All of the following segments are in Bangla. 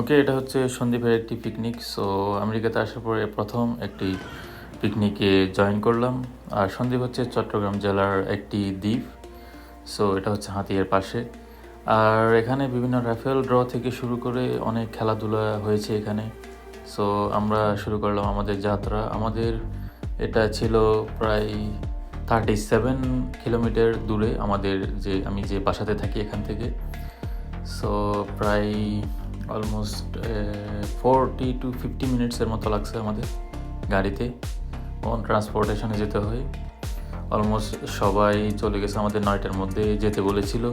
ওকে এটা হচ্ছে সন্দীপের একটি পিকনিক সো আমেরিকাতে আসার পরে প্রথম একটি পিকনিকে জয়েন করলাম। আর সন্দীপ হচ্ছে চট্টগ্রাম জেলার একটি দ্বীপ সো এটা হচ্ছে হাতিয়ার পাশে। আর এখানে বিভিন্ন রাফেল ড্র থেকে শুরু করে অনেক খেলাধুলা হয়েছে এখানে। সো আমরা শুরু করলাম আমাদের যাত্রা। আমাদের এটা ছিল প্রায় থার্টি সেভেন কিলোমিটার দূরে আমাদের যে, আমি যে বাসাতে থাকি এখান থেকে। সো প্রায় অলমোস্ট ফোরটি টু ফিফটি মিনিটসের মতো লাগছে আমাদের গাড়িতে। অন ট্রান্সপোর্টেশনে যেতে হয়। অলমোস্ট সবাই চলে গেছে আমাদের নয়টার মধ্যে যেতে বলেছিল।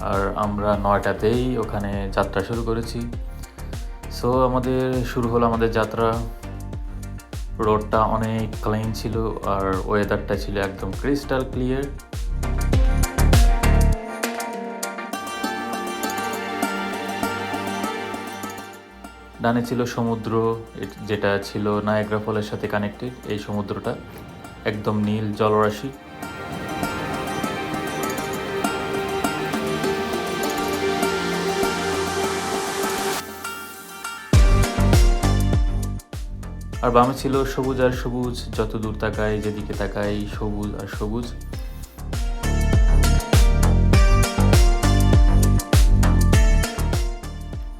আর আমরা নয়টাতেই ওখানে যাত্রা শুরু করেছি। সো আমাদের শুরু হলো আমাদের যাত্রা। রোডটা অনেক ক্লিন ছিল আর ওয়েদারটা ছিল একদম ক্রিস্টাল ক্লিয়ার ডানে ছিল সমুদ্র যেটা ছিল নায়াগ্রা ফলের সাথে কানেক্টেড এই সমুদ্রটা একদম নীল জলরাশি। আর বামে ছিল সবুজ আর সবুজ যত দূর তাকাই, যেদিকে তাকাই, সবুজ আর সবুজ।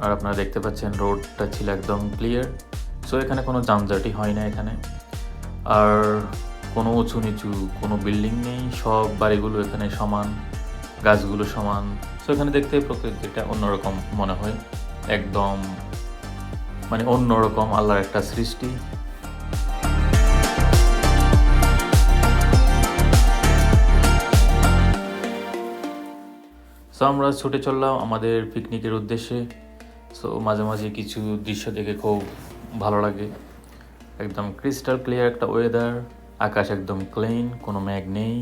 আর আপনারা দেখতে পাচ্ছেন রোডটা ছিল একদম ক্লিয়ার সো এখানে কোনো যানজটই হয় না এখানে। আর কোনো উঁচু নিচু কোনো বিল্ডিং নেই। সব বাড়িগুলো এখানে সমান, গাছগুলো সমান। সো এখানে দেখতে প্রকৃতিটা অন্যরকম মনে হয়। একদম মানে অন্যরকম আল্লাহর একটা সৃষ্টি। সো আমরা ছুটে চললাম আমাদের পিকনিকের উদ্দেশ্যে। সো মাঝে মাঝে কিছু দৃশ্য দেখে খুব ভালো লাগে। একদম ক্রিস্টাল ক্লিয়ার একটা ওয়েদার আকাশ একদম ক্লিন কোনো মেঘ নেই।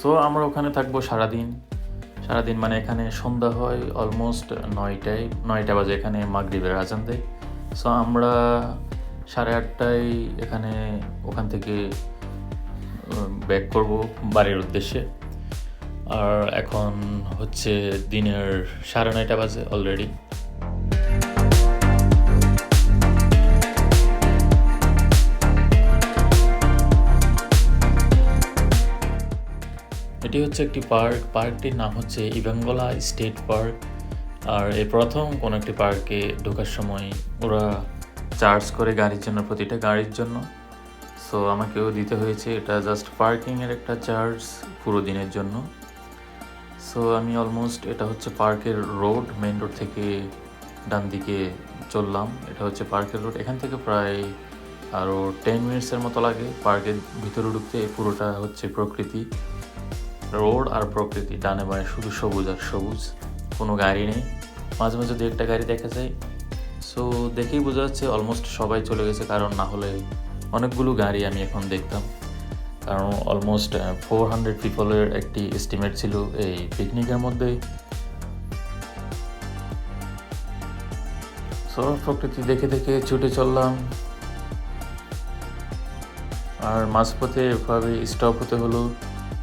সো আমরা ওখানে থাকব সারাদিন। সারাদিন মানে এখানে সন্ধ্যা হয় অলমোস্ট নয়টায়, নয়টা বাজে এখানে মাগরিবের আজান দেয়। সো আমরা সাড়ে আটটায় এখানে, ওখান থেকে ব্যাক করব বাড়ির উদ্দেশ্যে। আর এখন হচ্ছে দিনের সাড়ে নয়টা বাজে অলরেডি এটি হচ্ছে একটি পার্ক। পার্কটির নাম হচ্ছে ইভাঙ্গলা স্টেট পার্ক। আর এই প্রথম কোনো একটি পার্কে ঢোকার সময় ওরা চার্জ করে গাড়ির জন্য, প্রতিটা গাড়ির জন্য। সো আমাকেও দিতে হয়েছে। এটা জাস্ট পার্কিংয়ের একটা চার্জ পুরো দিনের জন্য। সো আমি অলমোস্ট এটা হচ্ছে পার্কের রোড মেন রোড থেকে ডান দিকে চললাম। এটা হচ্ছে পার্কের রোড এখান থেকে প্রায় আরও টেন মিনিটসের মতো লাগে পার্কের ভিতরে ঢুকতে। পুরোটা হচ্ছে প্রকৃতি। রোড আর প্রকৃতি, ডানে বামে শুধু সবুজ আর সবুজ। কোনো গাড়ি নেই। মাঝে মাঝে দু একটা গাড়ি দেখা যায়। সো দেখেই বোঝা যাচ্ছে অলমোস্ট সবাই চলে গেছে। কারণ না হলে অনেকগুলো গাড়ি আমি এখন দেখতাম। কারণ অলমোস্ট ফোর হান্ড্রেড পিপলের একটি এস্টিমেট ছিল এই পিকনিকের মধ্যে সো প্রকৃতি দেখে দেখে ছুটে চললাম। আর মাঝপথে এভাবে স্টপ হতে হলো।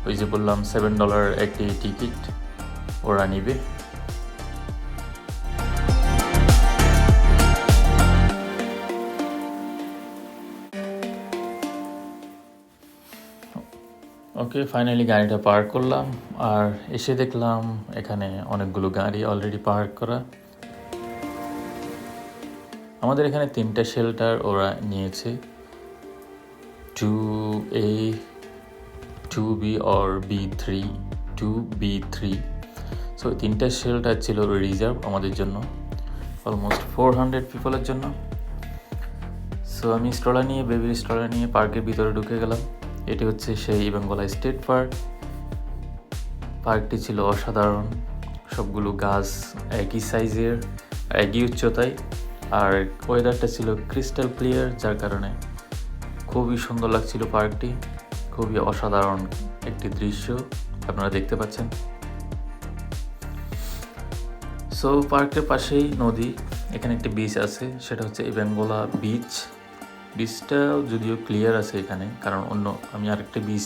ওই যে বললাম সেভেন ডলার একটি টিকিট ওরা নিবে। ওকে ফাইনালি গাড়িটা পার্ক করলাম আর এসে দেখলাম এখানে অনেকগুলো গাড়ি অলরেডি পার্ক করা। আমাদের এখানে তিনটা শেল্টার ওরা নিয়েছে। Two A two B or B three two B three so তিনটা শেল্টার ছিল রিজার্ভ আমাদের জন্য। অলমোস্ট ফোর হান্ড্রেড পিপলের জন্য। সো আমি স্টলার নিয়ে বেবির স্টলার নিয়ে পার্কের ভিতরে ঢুকে গেলাম। এটি হচ্ছে সেই বেঙ্গলা স্টেট পার্ক। পার্কটি ছিল অসাধারণ। সবগুলো গাছ একই সাইজের, একই উচ্চতায়। আর ওয়েদারটা ছিল ক্রিস্টাল ক্লিয়ার, যার কারণে খুবই সুন্দর লাগছিল পার্কটি। খুবই অসাধারণ একটি দৃশ্য আপনারা দেখতে পাচ্ছেন। সো পার্কের পাশেই নদী, এখানে একটি বিচ আছে, সেটা হচ্ছে বেঙ্গলা বিচ বিচটা যদিও ক্লিয়ার আছে এখানে, কারণ অন্য, আমি আরেকটা বিচ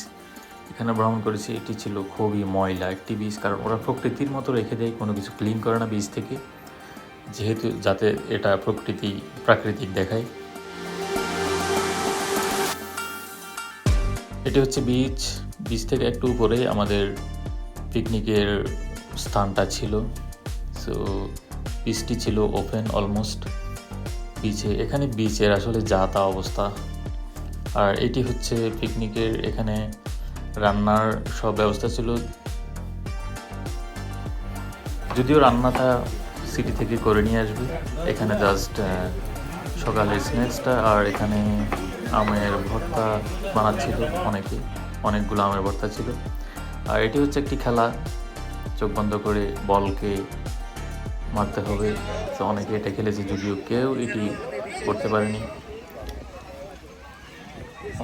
এখানে ভ্রমণ করেছি, এটি ছিল খুবই ময়লা একটি বীজ কারণ ওরা প্রকৃতির মতো রেখে দেয়, কোনো কিছু ক্লিন করে না বীজ থেকে, যেহেতু যাতে এটা প্রকৃতি, প্রাকৃতিক দেখায়। এটি হচ্ছে বীজ বীজ থেকে একটু উপরে আমাদের পিকনিকের স্থানটা ছিল। সো বিচটি ছিল ওপেন অলমোস্ট বিচে এখানে বিচের আসলে যা তা অবস্থা। আর এটি হচ্ছে পিকনিকের এখানে রান্নার সব ব্যবস্থা ছিল। যদিও রান্নাটা সিটি থেকে করে নিয়ে আসবে। এখানে জাস্ট সকালের স্ন্যাক্সটা আর এখানে আমের ভর্তা বানাচ্ছিল অনেকে। অনেকগুলো আমের ভর্তা ছিল। আর এটি হচ্ছে একটি খেলা। চোখ বন্ধ করে বলকে মারতে হবে। তো অনেকে এটা খেলেছে যদিও কেউ এটি করতে পারেনি।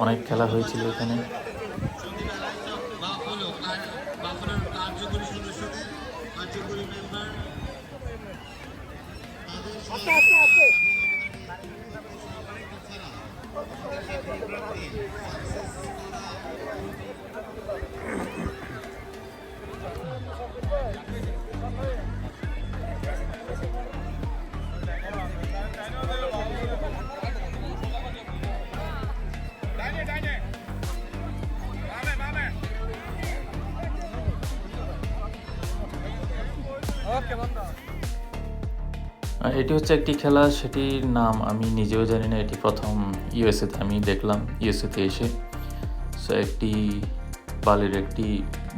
অনেক খেলা হয়েছিল এখানে। আর এটি হচ্ছে একটি খেলা, সেটির নাম আমি নিজেও জানি না, এটি প্রথম ইউএসএতে আমি দেখলাম ইউএসএতে এসে। সো একটি বালির একটি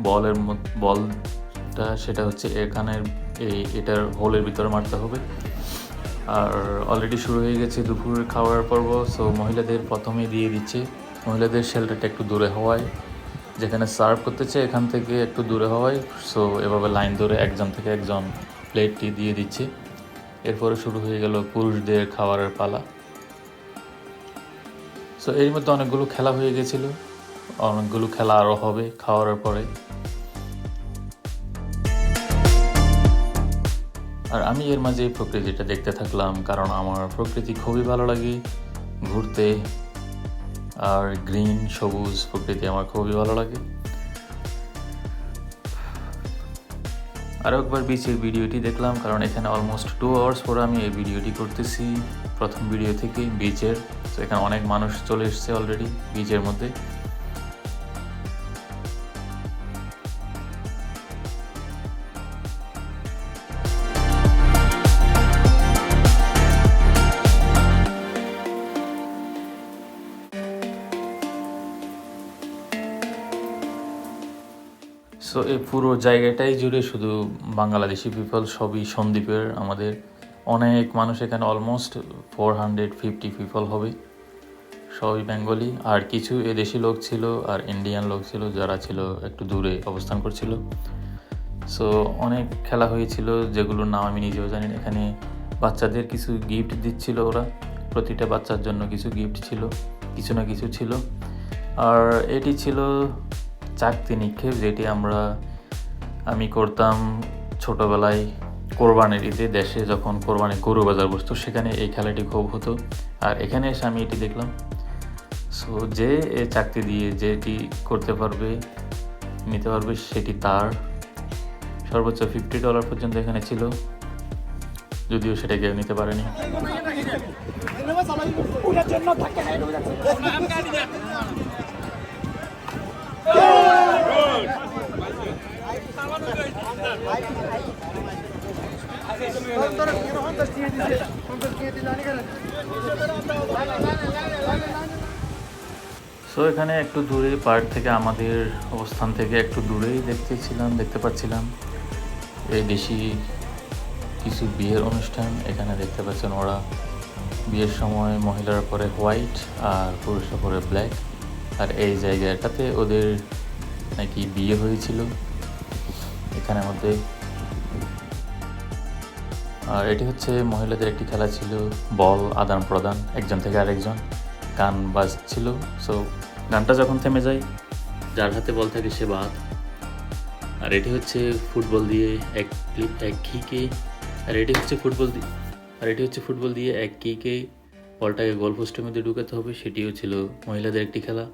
বলের বলটা, সেটা হচ্ছে এখানের এই এটার হোলের ভিতরে মারতে হবে। আর অলরেডি শুরু হয়ে গেছে দুপুরের খাওয়ার পর্ব সো মহিলাদের প্রথমে দিয়ে দিচ্ছে। মহিলাদের শেল্টারটা একটু দূরে হওয়ায়, যেখানে সার্ভ করতেছে এখান থেকে একটু দূরে হওয়ায় সো এভাবে লাইন ধরে একজন থেকে একজন প্লেটটি দিয়ে দিচ্ছে। এরপরে শুরু হয়ে গেল পুরুষদের খাবারের পালা। সো এর মধ্যে অনেকগুলো খেলা হয়ে গেছিল। অনেকগুলো খেলা আরও হবে খাওয়ার পরে। আর আমি এর মাঝে প্রকৃতিটা দেখতে থাকলাম কারণ আমার প্রকৃতি খুবই ভালো লাগে। ঘুরতে আর গ্রিন, সবুজ প্রকৃতি আমার খুবই ভালো লাগে। আরও একবার বিচের ভিডিওটি দেখলাম, কারণ এখানে অলমোস্ট টু আওয়ার্স পরে আমি এই ভিডিওটি করতেছি। প্রথম ভিডিও থেকে বিচের তো এখানে অনেক মানুষ চলে এসছে অলরেডি বিচের মধ্যে। এই পুরো জায়গাটাই জুড়ে শুধু বাংলাদেশি পিপল সবই সন্দ্বীপের আমাদের অনেক মানুষ এখানে almost four hundred fifty people হবে। সবই বেঙ্গলি, আর কিছু এদেশি লোক ছিল আর ইন্ডিয়ান লোক ছিল যারা ছিল একটু দূরে অবস্থান করছিল। সো অনেক খেলা হয়েছিল, যেগুলোর নাম আমি নিজেও জানি এখানে বাচ্চাদের কিছু গিফট দিচ্ছিল ওরা, প্রতিটা বাচ্চার জন্য কিছু গিফট ছিল, কিছু না কিছু ছিল। আর এটি ছিল চাকতি নিক্ষেপ, যেটি আমরা, আমি করতাম ছোটোবেলায় কোরবানির ঈদে দেশে যখন কোরবানি গরু বাজার বসতো, সেখানে এই খেলাটি খুব হতো। আর এখানে এসে আমি এটি দেখলাম। সো যে এ চাকতি দিয়ে যেটি করতে পারবে, নিতে পারবে, সেটি তার। সর্বোচ্চ ফিফটি ডলার পর্যন্ত এখানে ছিল। যদিও সেটা কেউ নিতে পারেনি। সো এখানে একটু দূরে পার্ক থেকে আমাদের অবস্থান থেকে একটু দূরেই দেখতেছিলাম, দেখতে পাচ্ছিলাম। এই দেশি কিছু বিয়ের অনুষ্ঠান এখানে দেখতে পাচ্ছেন ওরা। বিয়ের সময় মহিলারা পরে হোয়াইট আর পুরুষরা পরে ব্ল্যাক। আর এই জায়গাটাতে ওদের নাকি বিয়ে হয়েছিল। এখানের মধ্যে। আর এটি হচ্ছে মহিলাদের একটি খেলা ছিল, বল, আদান প্রদান, একজন থেকে আরেকজন। গান বাজছিল সো গানটা যখন থেমে যায়, যার হাতে বল থাকে সে বাদ। আর এটি হচ্ছে ফুটবল দিয়ে এক এক কিকে। আর এটি হচ্ছে ফুটবল দিয়ে আর এটি হচ্ছে ফুটবল দিয়ে এক কিকে। বলটাকে গোল পোস্টের মধ্যে ঢুকাতে হবে, সেটিও ছিল মহিলাদের একটি খেলা।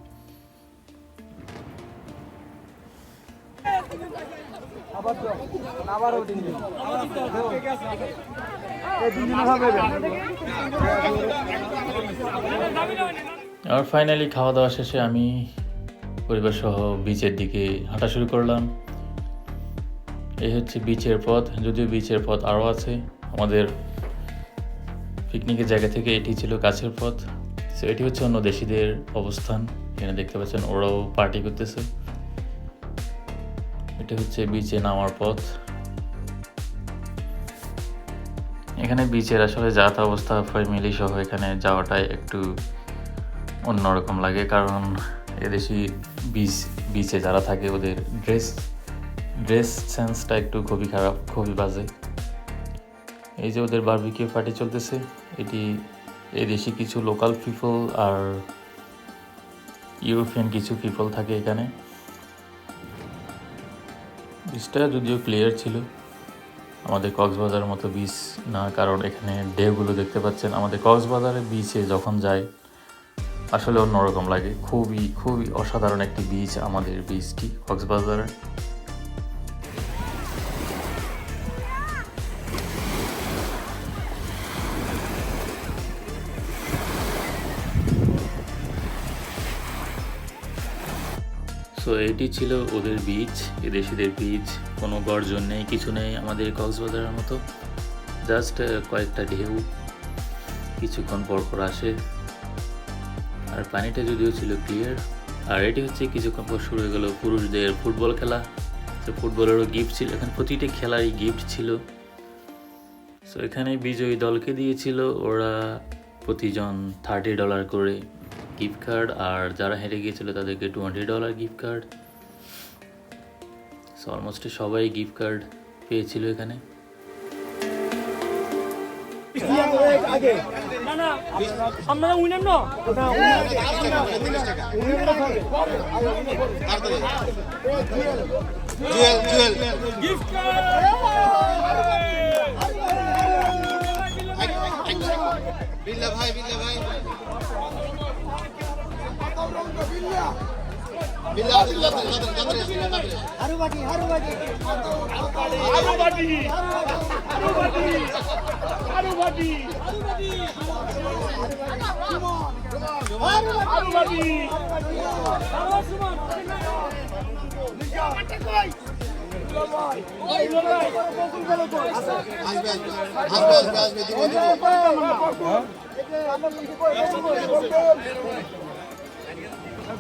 আর ফাইনালি খাওয়া দাওয়া শেষে আমি পরিবার সহ বিচের দিকে হাঁটা শুরু করলাম। এই হচ্ছে বিচের পথ, যদিও বিচের পথ আরও আছে। আমাদের পিকনিকের জায়গা থেকে এটি ছিল কাছের পথ। সো এটি হচ্ছে অন্য দেশিদের অবস্থান। এখানে দেখতে পাচ্ছেন ওরাও পার্টি করতেছে। এটা হচ্ছে বিচে নামার পথ। এখানে বিচের আসলে যাতা অবস্থা ফ্যামিলি সহ এখানে যাওয়াটাই একটু অন্যরকম লাগে, কারণ এদেশি বিচ বিচে যারা থাকে ওদের ড্রেস ড্রেস সেন্সটা একটু খুবই খারাপ, খুবই বাজে। এই যে ওদের বারবিকিউ পার্টি চলতেছে, এটি এদেশি কিছু লোকাল পিপল আর ইউরোপিয়ান কিছু পিপল থাকে এখানে। বিচটা যদিও ক্লিয়ার ছিল, আমাদের কক্সবাজারের মতো বিচ না, কারণ এখানে ঢেউগুলো দেখতে পাচ্ছেন। আমাদের কক্সবাজারের বিচে যখন যায়, আসলে অন্যরকম লাগে। খুবই খুবই অসাধারণ একটি বিচ আমাদের বিচটি কক্সবাজারের সো এটি ছিল ওদের বিচ এদেশিদের বিচ কোনো গর্জন নেই, কিছু নেই আমাদের কক্সবাজারের মতো। জাস্ট কয়েকটা ঢেউ, কিছুক্ষণ পর পর আসে। আর পানিটা যদিও ছিল ক্লিয়ার আর এটি হচ্ছে কিছুক্ষণ পর শুরু হয়ে গেল পুরুষদের ফুটবল খেলা। তো ফুটবলেরও গিফট ছিল, এখানে প্রতিটি খেলারই গিফট ছিল। সো এখানে বিজয়ী দলকে দিয়েছিল, ওরা প্রতিজন থার্টি ডলার করে গিফট কার্ড আর যারা হেরে গিয়েছিল তাদেরকে twenty dollar gift card so almost সবাই গিফট কার্ড পেয়েছিল এখানে। আগে না না আপনারা উইনার না জুয়েল জুয়েল বিল্লা ভাই বিল্লা ভাই সুমন আসবে আসবে আসবে আসবে দিব দিব প্রীতি ফুটবল ম্যাচে প্রীতি ফুটবল ম্যাচে নজরুল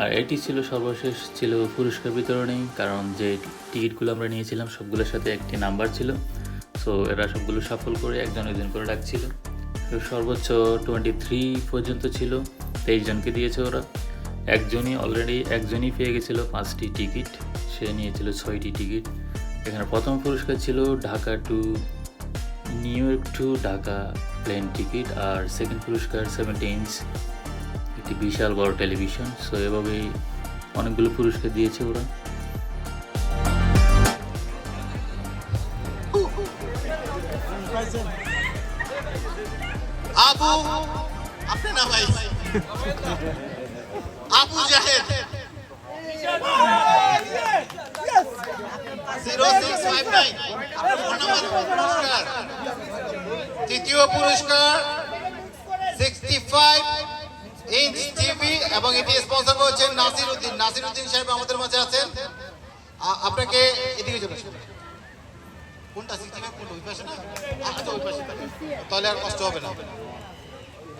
আর এটি ছিল সর্বশেষ, ছিল পুরস্কার বিতরণী, কারণ যে টিকিটগুলো আমরা নিয়েছিলাম, সবগুলোর সাথে একটি নাম্বার ছিল। সো এরা সবগুলো সফল করে একজন একজন করে ডাকছিল। সর্বোচ্চ টোয়েন্টি থ্রি পর্যন্ত ছিল, তেইশ জনকে দিয়েছে ওরা। একজনই অলরেডি একজনই পেয়ে গেছিল পাঁচটি টিকিট। সে নিয়েছিল ছয়টি টিকিট। এখানে প্রথম পুরস্কার ছিল Dhaka to New York to Dhaka plane ticket R second পুরস্কার সেভেন্টি ইঞ্চ একটি বিশাল বড় টেলিভিশন সো এভাবেই অনেকগুলো পুরস্কার দিয়েছে ওরা আবু আপনি না ভাই Abu Zahed zero six five nine আপনার ফোন নাম্বার পুরস্কার তৃতীয় পুরস্কার সিক্সটি ফাইভ ইঞ্চ টিভি এবং এটি স্পন্সর করেছেন নাসির উদ্দিন নাসির উদ্দিন সাহেব আমাদের মাঝে আছেন। আপনাকে এদিকে চলে আসুন। কোনটা সিক্সটি ফাইভ কোনটা, ওই পাশে না? আচ্ছা ওই পাশে তাহলে। আর কষ্ট হবে না।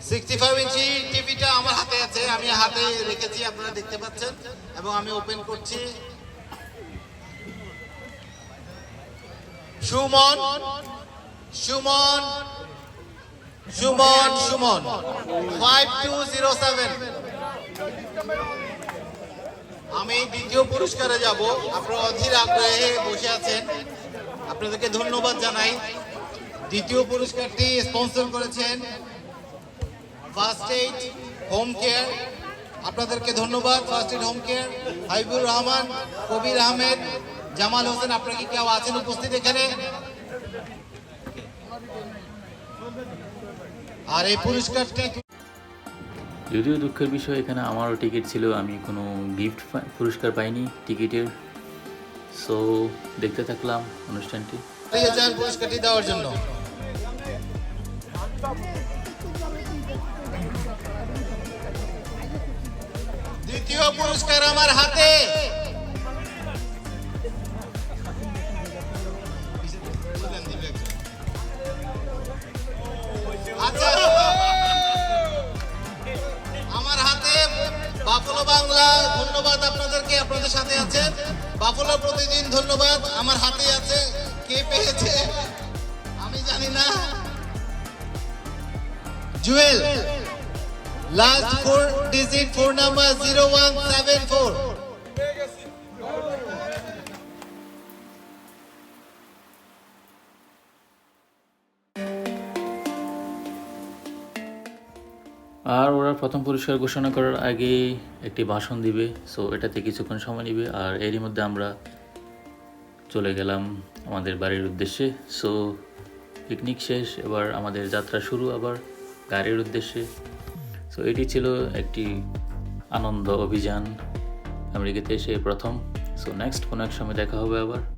সিক্সটি ফাইভ ইঞ্চি টিভিটা আমার হাতে আছে। আমি হাতে রেখেছি, আপনারা দেখতে পাচ্ছেন। এবং আমি ওপেন করছি। Suman Suman Suman Suman. Five two zero seven আমি দ্বিতীয় পুরস্কারে যাব। আপনারা অধীর আগ্রহে বসে আছেন। আপনাদেরকে ধন্যবাদ জানাই। দ্বিতীয় পুরস্কারটি স্পন্সর করেছেন ফার্স্ট এইড হোম কেয়ার আপনাদেরকে ধন্যবাদ। First aid home care Haibur Rahman, Kabir Ahmed, Jamal Hossain, আপনারা কি কেউ আছেন উপস্থিত এখানে? আর এই পুরস্কারটি যদিও দুঃখের বিষয় এখানে আমারও টিকিট ছিল আমি কোনো গিফট পুরস্কার পাইনি টিকিটের। সো দেখতে থাকলাম অনুষ্ঠানটি। পুরস্কারটি দেওয়ার জন্য। দ্বিতীয় পুরস্কার আমার হাতে। বাফলো প্রতিদিন ধন্যবাদ, আমার হাতে আছে, কে পেয়েছে? আমি জানি না। Jewel last four digit four number zero one seven four আর ওরা প্রথম পুরস্কার ঘোষণা করার আগে একটি ভাষণ দিবে সো এটাতে কিছুক্ষণ সময় নেবে, আর এরই মধ্যে আমরা চলে গেলাম আমাদের বাড়ির উদ্দেশ্যে। সো পিকনিক শেষ, এবার আমাদের যাত্রা শুরু আবার গাড়ির উদ্দেশ্যে। সো এটি ছিল একটি আনন্দ অভিযান আমেরিকাতে এসে প্রথম। সো নেক্সট কোনো এক সময় দেখা হবে আবার।